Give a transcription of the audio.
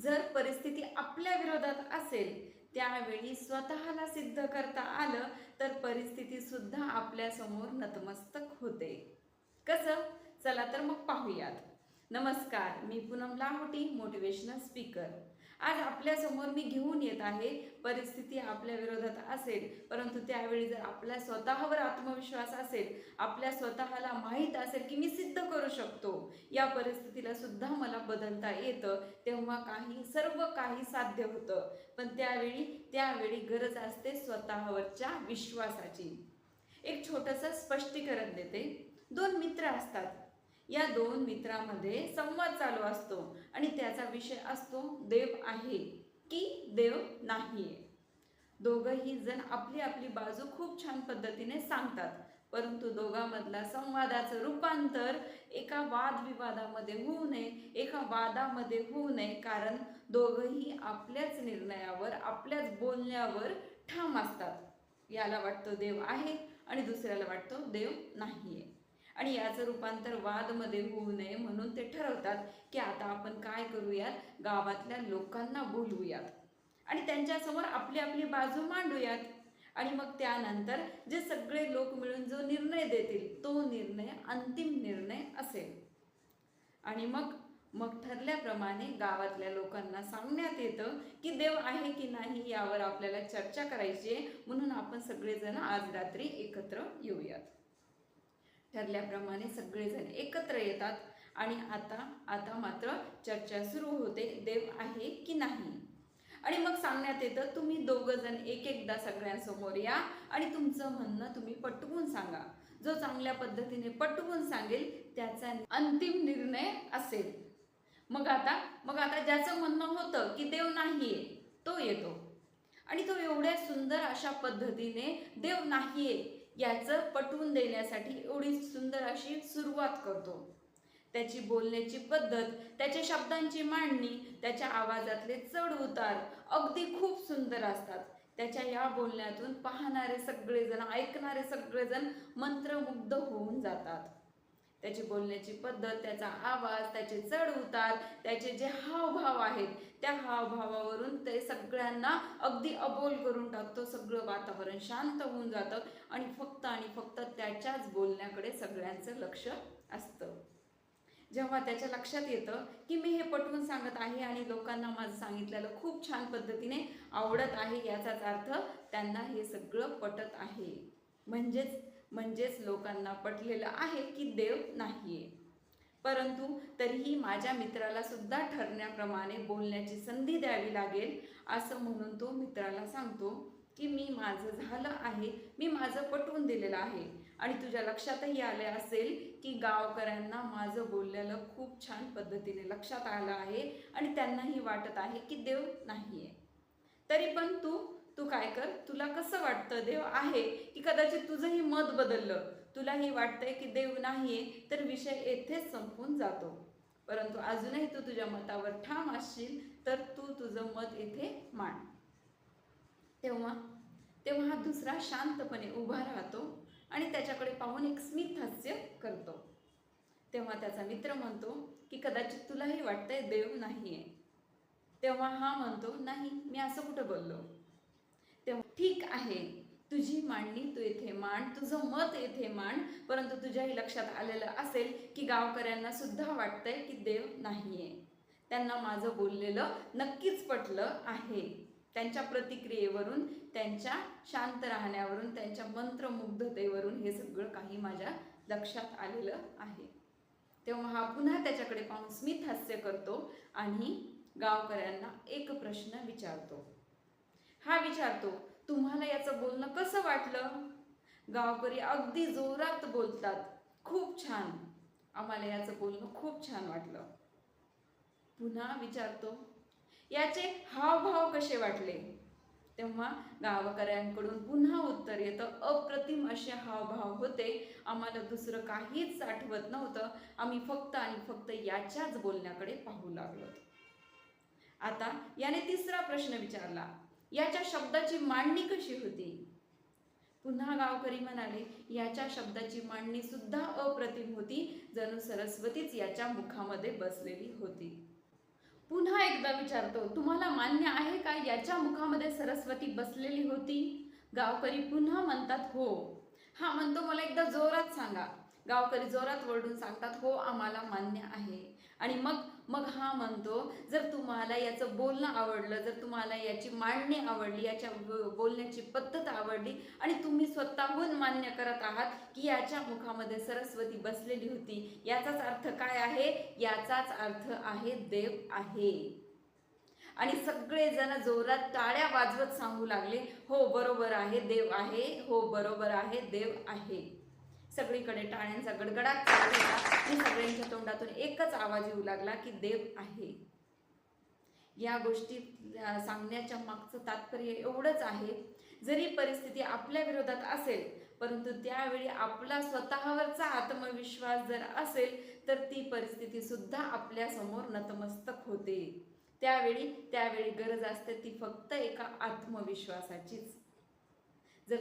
जर परिस्थिती आपल्या विरोधात असेल त्यावेळी स्वतःला सिद्ध करता आलं तर परिस्थिती सुद्धा नतमस्तक होते. कसं? चला तर मग पाहूयात. नमस्कार मी पूनम लाहोटी मोटिवेशनल स्पीकर आज आपल्यासमोर मी घेऊन येत आहे. परिस्थिती आपल्या विरोधात असेल परंतु त्यावेळी जर आपल्या स्वतःवर आत्मविश्वास असेल आपल्या स्वतःला माहीत असेल की मी सिद्ध करू शकतो या परिस्थितीला सुद्धा मला बदलता येतं. तेव्हा काही सर्व काही साध्य होतं. पण त्यावेळी त्यावेळी गरज असते स्वतःवरच्या विश्वासाची. एक छोटंसं स्पष्टीकरण देते. दोन मित्र असतात. या दोन मित्रामध्ये संवाद चालू असतो आणि त्याचा विषय असतो देव आहे की देव नाहीये. दोघंही जण आपली आपली बाजू खूप छान पद्धतीने सांगतात परंतु दोघांमधला संवादाचं रूपांतर एका वादविवादामध्ये होऊ नये एका वादामध्ये होऊ नये कारण दोघंही आपल्याच निर्णयावर आपल्याच बोलण्यावर ठाम असतात. याला वाटतो देव आहे आणि दुसऱ्याला वाटतो देव नाहीये. आणि याचं रूपांतर वादमध्ये होऊ नये म्हणून ते ठरवतात की आता आपण काय करूयात? गावातल्या लोकांना बोलवूयात. आणि त्यांच्यासमोर आपली आपली बाजू मांडूयात. आणि मग त्यानंतर जे सगळे लोक मिळून जो निर्णय देतील तो निर्णय अंतिम निर्णय असेल. आणि मग मग ठरल्याप्रमाणे गावातल्या लोकांना सांगण्यात येतं की देव आहे की नाही यावर आपल्याला चर्चा करायची आहे. म्हणून आपण सगळेजण आज रात्री एकत्र येऊयात. ठरल्याप्रमाणे सगळेजण एकत्र येतात. आणि आता आता मात्र चर्चा सुरू होते देव आहे की नाही? आणि मग सांगण्यात येतं तुम्ही दोघं जण एक एकदा सगळ्यांसमोर या आणि तुमचं म्हणणं तुम्ही पटवून सांगा. जो चांगल्या पद्धतीने पटवून सांगेल त्याचा अंतिम निर्णय असेल. मग आता मग आता ज्याचं म्हणणं होतं की देव नाहीये तो येतो. आणि तो एवढ्या सुंदर अशा पद्धतीने देव नाहीये याचं पटवून देण्यासाठी एवढी सुंदर अशी सुरुवात करतो. त्याची बोलण्याची पद्धत त्याच्या शब्दांची मांडणी त्याच्या आवाजातले चढ उतार अगदी खूप सुंदर असतात. त्याच्या या बोलण्यातून पाहणारे सगळेजण ऐकणारे सगळेजण मंत्रमुग्ध होऊन जातात. त्याची बोलण्याची पद्धत त्याचा आवाज त्याचे चढ उतार त्याचे जे हावभाव आहेत त्या हावभावावरून ते सगळ्यांना अगदी अबोल करून टाकतो. सगळं वातावरण शांत होऊन जातं आणि फक्त आणि फक्त त्याच्याच बोलण्याकडे सगळ्यांचं लक्ष असतं. जेव्हा त्याच्या लक्षात येतं की मी हे पटवून सांगत आहे आणि लोकांना माझं सांगितलेलं खूप छान पद्धतीने आवडत आहे याचाच अर्थ त्यांना हे सगळं पटत आहे. म्हणजेच म्हणजेच लोकांना पटलेलं आहे की देव नाहीये. परंतु तरीही माझ्या मित्राला सुद्धा ठरण्याप्रमाणे बोलण्याची संधी द्यावी लागेल असं म्हणून तो मित्राला सांगतो की मी माझं झालं आहे मी माझं पटवून दिलेलं आहे. आणि तुझ्या लक्षातही आले असेल की गावकऱ्यांना माझं बोललेलं खूप छान पद्धतीने लक्षात आलं आहे आणि त्यांनाही वाटत आहे की देव नाही आहे तरी पण तू तू काय कर? तुला कसं वाटतं देव आहे की कदाचित तुझंही मत बदललं? तुलाही वाटतंय की देव नाहीये तर विषय येथेच संपून जातो. परंतु अजूनही तू तुझ्या मतावर ठाम असशील तर तू तुझं मत येथे मांड. तेव्हा तेव्हा हा दुसरा शांतपणे उभा राहतो आणि त्याच्याकडे पाहून एक स्मित हास्य करतो. तेव्हा त्याचा मित्र म्हणतो की कदाचित तुलाही वाटतंय देव नाही आहे तेव्हा हा म्हणतो नाही मी असं कुठं बोललो? आहे. तुझी मांडणी तू येथे मांड तुझं मत येथे मांड परंतु तुझ्याही लक्षात आलेलं असेल की गावकऱ्यांना सुद्धा वाटतंय की देव नाहीये. त्यांना माझं बोललेलं नक्कीच पटलं आहे. त्यांच्या प्रतिक्रियेवरून त्यांच्या शांत राहण्यावरून त्यांच्या मंत्रमुग्धतेवरून हे सगळं काही माझ्या लक्षात आलेलं आहे. तेव्हा हा पुन्हा त्याच्याकडे पाहून स्मित हास्य करतो आणि गावकऱ्यांना एक प्रश्न विचारतो. हा विचारतो तुम्हाला याचं बोलणं कसं वाटलं? गावकरी अगदी जोरात बोलतात. खूप छान. आम्हाला याचं बोलणं खूप छान वाटलं. पुन्हा विचारतो याचे हावभाव कसे वाटले? तेव्हा गावकऱ्यांकडून पुन्हा उत्तर येतं अप्रतिम असे हावभाव होते. आम्हाला दुसरं काहीच आठवत नव्हतं. आम्ही फक्त आणि फक्त याच्याच बोलण्याकडे पाहू लागलो. आता याने तिसरा प्रश्न विचारला. याच्या शब्दाची मांडणी कशी होती? पुन्हा गावकरी म्हणाले याच्या शब्दाची मांडणी सुद्धा अप्रतिम होती जणू सरस्वतीच याच्या मुखामध्ये बसलेली होती. पुन्हा एकदा विचारतो तुम्हाला मान्य आहे का याच्या मुखामध्ये सरस्वती बसलेली होती? गावकरी पुन्हा म्हणतात हो. हा म्हणतो मला एकदा जोरात सांगा. गावकरी जोरात ओरडून सांगतात हो आम्हाला मान्य आहे. आणि मग मग हा म्हणतो जर तुम्हाला याचं बोलणं आवडलं जर तुम्हाला याची मांडणी आवडली याच्या बोलण्याची पद्धत आवडली आणि तुम्ही स्वतःहून मान्य करत आहात की याच्या मुखामध्ये सरस्वती बसलेली होती याचाच अर्थ काय आहे? याचाच अर्थ आहे देव आहे. आणि सगळेजण जोरात टाळ्या वाजवत सांगू लागले हो बरोबर आहे देव आहे हो बरोबर आहे देव आहे. सगळीकडे टाळ्यांचा गडगडाट चालू होता. आणि सगळ्यांच्या तोंडातून एकच आवाज येऊ लागला की देव आहे. या गोष्टी सांगण्याच्या मागचं तात्पर्य एवढंच आहे. जरी परिस्थिती आपल्या विरोधात असेल परंतु त्यावेळी आपला स्वतःवरचा आत्मविश्वास जर असेल तर ती परिस्थिती सुद्धा आपल्यासमोर नतमस्तक होते. त्यावेळी त्यावेळी गरज असते ती फक्त एका आत्मविश्वासाचीच.